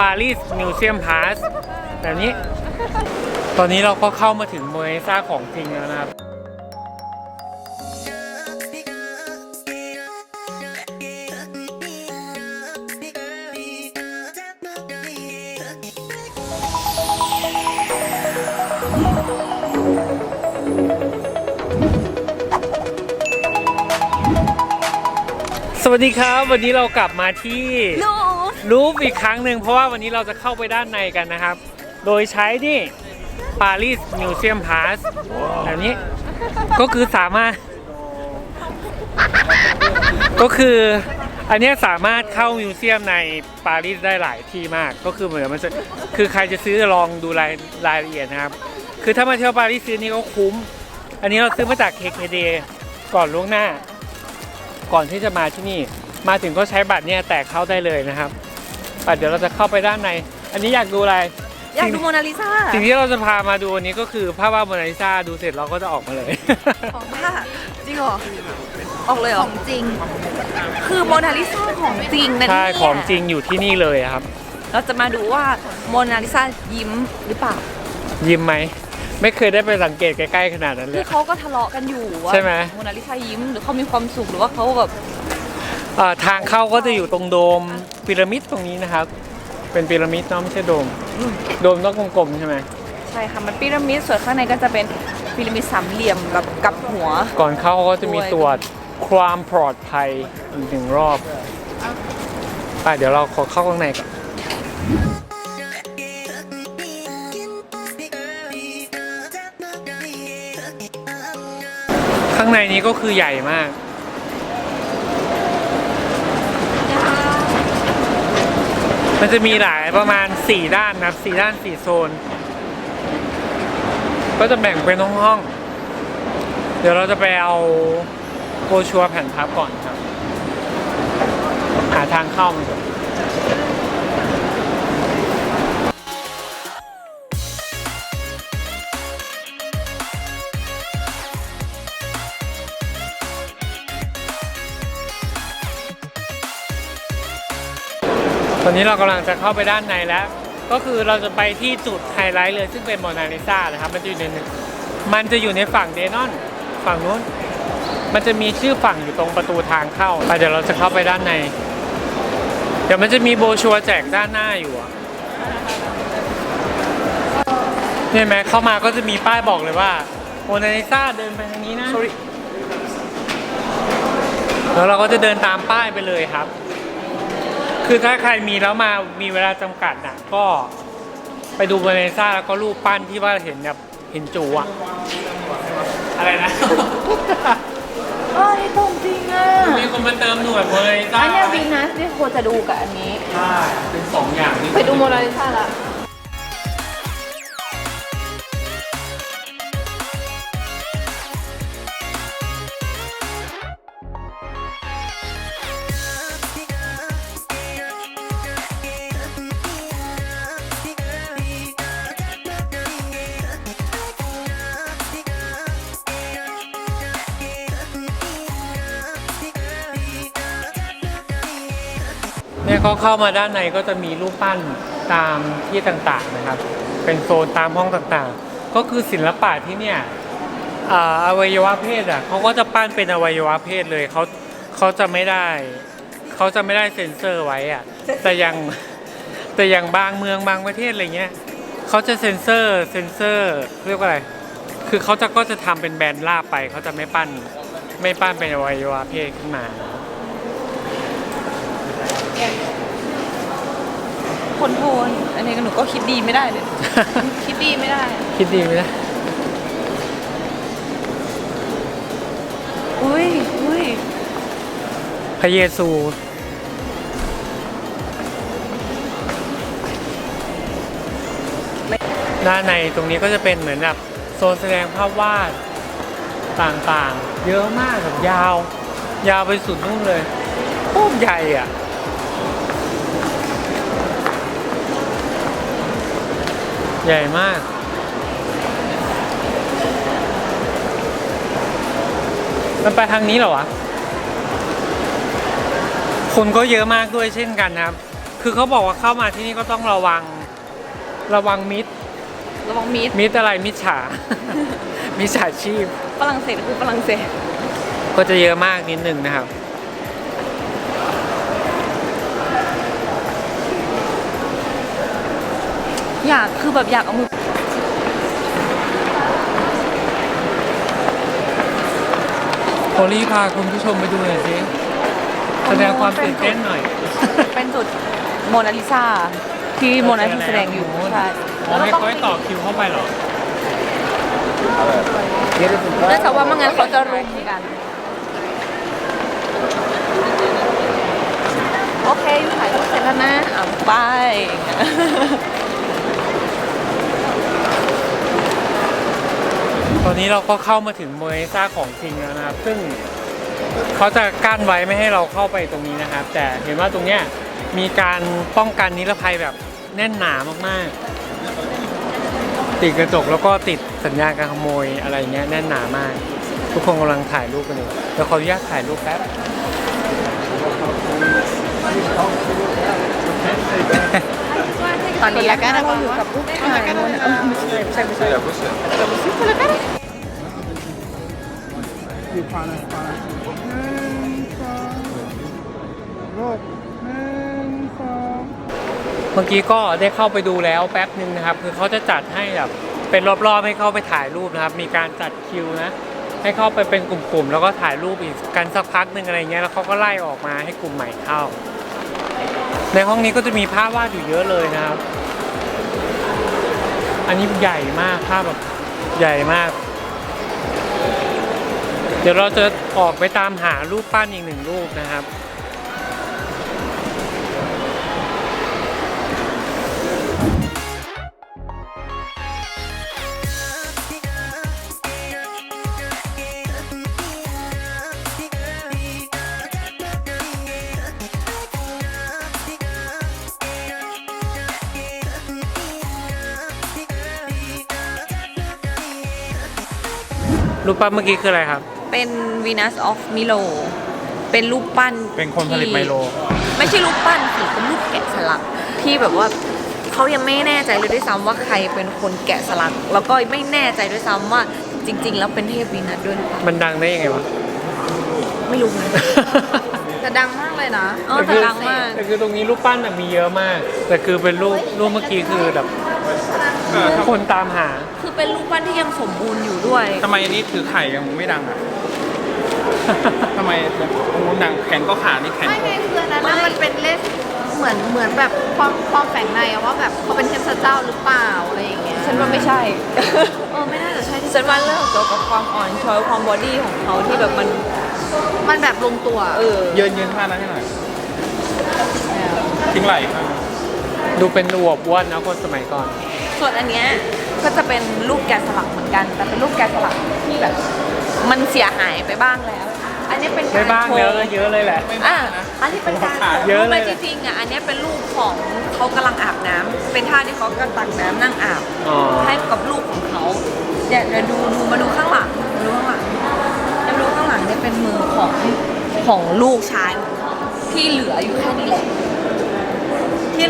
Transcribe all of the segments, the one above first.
ปารีสมิวเซียมพาสแบบนี้ ตอนนี้เราก็เข้ามาถึงโมเนซ่าของจริงแล้วนะครับ สวัสดีครับ วันนี้เรากลับมาที่ ลู รูปอีกครั้งหนึ่งเพราะว่าวันนี้เราจะเข้าไปด้านในกันนะครับ โดยใช้นี่ปารีสมิวเซียมพาสแบบนี้ก็คือสามารถ ก็คืออันเนี้ยสามารถเข้ามิวเซียมในปารีสได้หลายที่มากก็คือเหมือนมันจะคือใครจะซื้อลองดูรายรายละเอียดนะครับ คือถ้ามาเที่ยวปารีสซื้อนี่ก็คุ้ม อันนี้เราซื้อมาจาก KKD ก่อนล่วงหน้า ก่อนที่จะมาที่นี่ มาถึงก็ใช้บัตรเนี่ยแตกเข้าได้เลยนะครับบัตร เดี๋ยวเราจะเข้าไปด้านใน อันนี้อยากดูอะไร อยากดูโมนาลิซาสิ่งที่เราจะพามาดูวันนี้ก็คือภาพวาดโมนาลิซาดูเสร็จเราก็จะออกมาเลย ของบ้าจริงเหรอ ออกเลยเหรอของจริง คือโมนาลิซาของจริงนะใช่เนี่ยของจริงอยู่ที่นี่เลยครับ เราจะมาดูว่าโมนาลิซายิ้มหรือเปล่า ยิ้มไหม ไม่เคยได้ไปสังเกตใกล้ๆขนาดนั้นเลคือย เขาก็ทะเลาะกันอยู่ว่าใช่ไหม โมนาลิซายิ้มหรือเขามีความสุขหรือว่าเขาแบบเอ่อ ทางเข้าก็จะอยู่ตรงโดมพีระมิดตรงนี้นะครับ เป็นพีระมิดเนาะไม่ใช่โดม โดมต้องกลมๆใช่ไหมใช่ค่ะมันพีระมิดส่วนข้างในก็จะเป็นพีระมิดสามเหลี่ยมแบบกับหัว ก่อนเข้าก็จะมีตรวจความปลอดภัยอีกหนึ่งรอบไปเดี๋ยวเราขอเข้าข้างในก่อนข้างในนี้ก็คือใหญ่มาก มันจะมีหลายประมาณ 4 ด้านนะครับ4ด้าน4โซน ก็จะแบ่งเป็นห้องๆเดี๋ยวเราจะไปเอาโกชัวแผ่นพับก่อนครับ หาทางเข้ามันก่อน ตอนนี้เรากำลังจะเข้าไปด้านในแล้ว ก็คือเราจะไปที่จุดไฮไลท์เลย ซึ่งเป็นโมนาลิซานะครับ มันจะอยู่ในมันจะอยู่ในฝั่งเดนอนฝั่งนู้น มันจะมีชื่อฝั่งอยู่ตรงประตูทางเข้าไปเดี๋ยวเราจะเข้าไปด้านใน เดี๋ยวมันจะมีโบรชัวร์แจกด้านหน้าอยู่อะเนี่ยไหมเข้ามาก็จะมีป้ายบอกเลยว่าโมนาลิซาเดินไปทางนี้นะแล้วเราก็จะเดินตามป้ายไปเลยครับ คือถ้าใครมีแล้วมามีเวลาจำกัดน่ะ ก็ไปดูโมนาลิซาแล้วก็รูปปั้นที่ว่าเห็นแบบเห็นจูอะอะไรนะ เอ้ยตรงจริงอะมีคนมาเติมหน่วยโมนาลิซาอันเนี้ยวีนัสที่ควรจะดูกับอันนี้ ใช่เป็นสองอย่างที่ไปดูโมนาลิซาละ เนี่ยเขาเข้ามาด้านในก็จะมีรูปปั้นตามที่ต่างๆนะครับ เป็นโซนตามห้องต่างๆ ก็คือศิลปะที่เนี่ยอวัยวะเพศอะเขาก็จะปั้นเป็นอวัยวะเพศเลยเขาเขาจะไม่ได้เขาจะไม่ได้เซ็นเซอร์ไว้อะแต่อย่างแต่อย่างบางเมืองบางประเทศอะไรเงี้ยเขาจะเซ็นเซอร์เซ็นเซอร์เรียกว่าอะไรคือเขาจะก็จะทำเป็นแบรนด์ลาบไปเขาจะไม่ปั้นไม่ปั้นเป็นอวัยวะเพศขึ้นมา คนโทนอันนี้ก็หนูก็คิดดีไม่ได้เลย คิดดีไม่ได้ คิดดีไหมนะอุ้ยอุ้ยพระเยซู ด้านในตรงนี้ก็จะเป็นเหมือนแบบโซนแสดงภาพวาดต่างๆ เยอะมากแบบยาว ยาวไปสุดนู่นเลยโคตรใหญ่อะ ใหญ่มาก มันไปทางนี้เหรอวะ คนก็เยอะมากด้วยเช่นกันนะครับ คือเขาบอกว่าเข้ามาที่นี่ก็ต้องระวัง ระวังมิด ระวังมิด มิดอะไร มิดฉา มิจฉาชีพ ฝรั่งเศสคือฝรั่งเศส ก็จะเยอะมากนิดนึงนะครับ อยากคือแบบอยากเอามือโพลี่พาคุณผู้ชมไปดูหน่อยสิแสดงความตื่นเต้นหน่อยเป็นจุดโมนาลิซาที่โมนาลิซาแสดงอยู่ใช่อ๋อให้เขาให้ต่อคิวเข้าไปเหรอเนื่องจากว่าไม่งั้นเขาจะรุมกันโอเคถ่ายรูปเสร็จแล้วนะอะไป ตอนนี้เราก็เข้ามาถึงโมเนซ่าของจริงแล้วนะครับ ซึ่งเขาจะกั้นไว้ไม่ให้เราเข้าไปตรงนี้นะครับ แต่เห็นว่าตรงเนี้ยมีการป้องกันนิรภัยแบบแน่นหนามากๆ ติดกระจกแล้วก็ติดสัญญาณการขโมยอะไรเงี้ยแน่นหนามาก ทุกคนกำลังถ่ายรูปกันอยู่เดี๋ยวขออนุญาตถ่ายรูปแป๊บ ตอนนี้แล้วกันเราอยู่กับผู้ถ่ายนู่นเออไม่ใช่ไม่ใช่ไม่ใช่เมื่อกี้ก็ได้เข้าไปดูแล้วแป๊บหนึ่งนะครับ คือเขาจะจัดให้แบบเป็นรอบๆให้เข้าไปถ่ายรูปนะครับ มีการจัดคิวนะให้เข้าไปเป็นกลุ่มๆ แล้วก็ถ่ายรูปอีกกันสักพักหนึ่งอะไรเงี้ยแล้วเขาก็ไล่ออกมาให้กลุ่มใหม่เข้า ในห้องนี้ก็จะมีภาพวาดอยู่เยอะเลยนะครับ อันนี้ใหญ่มากภาพแบบใหญ่มาก เดี๋ยวเราจะออกไปตามหารูปปั้นอีกหนึ่งรูปนะครับ รูปปั้นเมื่อกี้คืออะไรครับ เป็น Venus of Milo เป็นรูปปั้นเป็นคนผลิตที่ไมโลไม่ใช่รูปปั้นสิเป็นรูปแกะสลักที่แบบว่าเขายังไม่แน่ใจเลยด้วยซ้ำว่าใครเป็นคนแกะสลัก แล้วก็ไม่แน่ใจด้วยซ้ำว่าจริง ๆ แล้วเป็นเทพวีนัสด้วยหรือเปล่ามันดังได้ยังไงวะ ไม่รู้เลยแต่ดังมากเลยนะ อ๋อแต่ดังมาก แต่คือตรงนี้รูปปั้นน่ะมีเยอะมาก แต่คือเป็นรูปรูปเมื่อกี้คือแบบ คนตามหาคือเป็นรูปปั้นที่ยังสมบูรณ์อยู่ด้วย ทำไมอันนี้ถือไข่ยังไม่ดังอะทำไมตรงนู้นดังแขนก็ขานี่แขนไม่ไงคืออันนั้นนะมันเป็นเลสเหมือนเหมือนแบบความความแฝงในอะว่าแบบเขาเป็นเทพเจ้าหรือเปล่าอะไรอย่างเงี้ยฉันว่าไม่ใช่ เออไม่น่าจะใช่ที่ฉันว่าเรื่องเกี่ยวกับความอ่อนช้อยความบอดี้ของเขาที่แบบมันมันแบบลงตัว เออยืนยืนท่านั้นให้หน่อยทิ้งไหล่ข้าง ดูเป็นอวบอ้วนนะคนสมัยก่อน ส่วนอันเนี้ยก็จะเป็นรูปแกะสลักเหมือนกัน แต่เป็นรูปแกะสลักที่แบบ มันเสียหายไปบ้างแล้ว อันนี้เป็นกาไม่รบ้างโชเยอะว์ก็เยอะเลยแหละ อะอันที่เป็นการเยอะเลย รูปจริงๆอะอันเนี้ยเป็นรูปของเขากำลังอาบน้ำเป็นท่าที่เขากำลังตักน้ำนั่งอาบ อ๋อให้กับลูกของเขาเดี๋ยวเดี๋ยวดูดูมาดูข้างหลังมาดูข้างหลังมาดูข้างหลังเนี่ยเป็นมือของของลูกชายของเขาที่เหลืออยู่แค่นี้แหละที่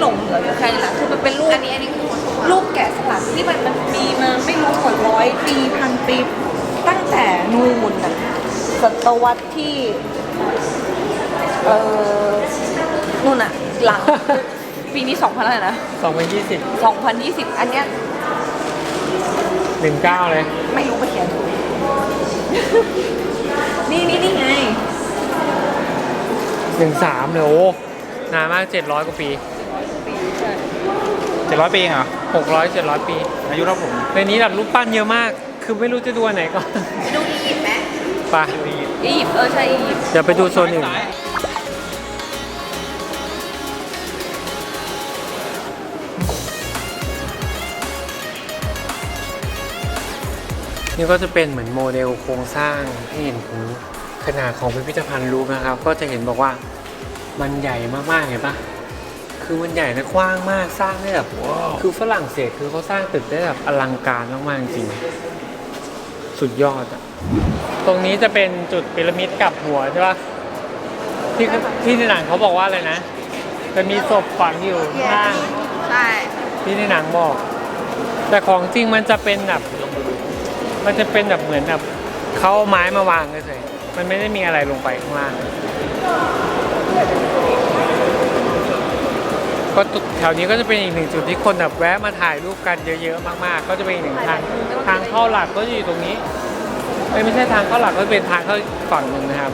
หลงเหลืออยู่แค่นี้แหละคือมันเป็นลูกอันนี้อันนี้คือคนลูกแกะสลักที่มันมันมีมาไม่รู้กว่าร้อยปีพันปีตั้งแต่นูนน่ะศตวรรษที่เออนู่นน่ะหลัง ปีนี้2 0 0อะไรนะ2020 2020อันเนี้ย19เลย ไม่รู้ไปเขียนถูกนี่นี่นี่ไง13เลยโอ้นานมาก700กว่าปี เจ็ดร้อยปีเองเหรอ600 700ปี อายุเท่าผมในนี้แบบรูปปั้นเยอะมาก คือไม่รู้จะดูอันไหนก่อนไปดูอียิปต์ไหมไปอียิปต์เออใช่อียิปต์เดี๋ยวไปดูโซนอื่นนี่ก็จะเป็นเหมือนโมเดลโครงสร้างที่เห็นถึงขนาดของพิพิธภัณฑ์รูปนะครับ ก็จะเห็นบอกว่ามันใหญ่มากๆเห็นปะ คือมันใหญ่และกว้างมากสร้างได้แบบ คือฝรั่งเศสคือเขาสร้างตึกได้แบบอลังการมากๆจริง สุดยอดอะตรงนี้จะเป็นจุดพีระมิดกลับหัวใช่ปะที่ที่ในหนังเขาบอกว่าอะไรนะ จะมีศพฝังอยู่ข้างใช่ที่ในหนังบอก แต่ของจริงมันจะเป็นแบบ มันจะเป็นแบบเหมือนแบบเขาเอาไม้มาวางเฉยๆมันไม่ได้มีอะไรลงไปข้างล่าง ก็ตุแถวนี้ก็จะเป็นอีกหนึ่งจุดที่คนแบบแวะมาถ่ายรูปกันเยอะๆมากๆ ก็จะเป็นอีกหนึ่งทางทางเข้าหลักก็จะอยู่ตรงนี้ไม่ไม่ใช่ทางเข้าหลักก็เป็นทางเข้าฝั่งหนึ่งนะครับ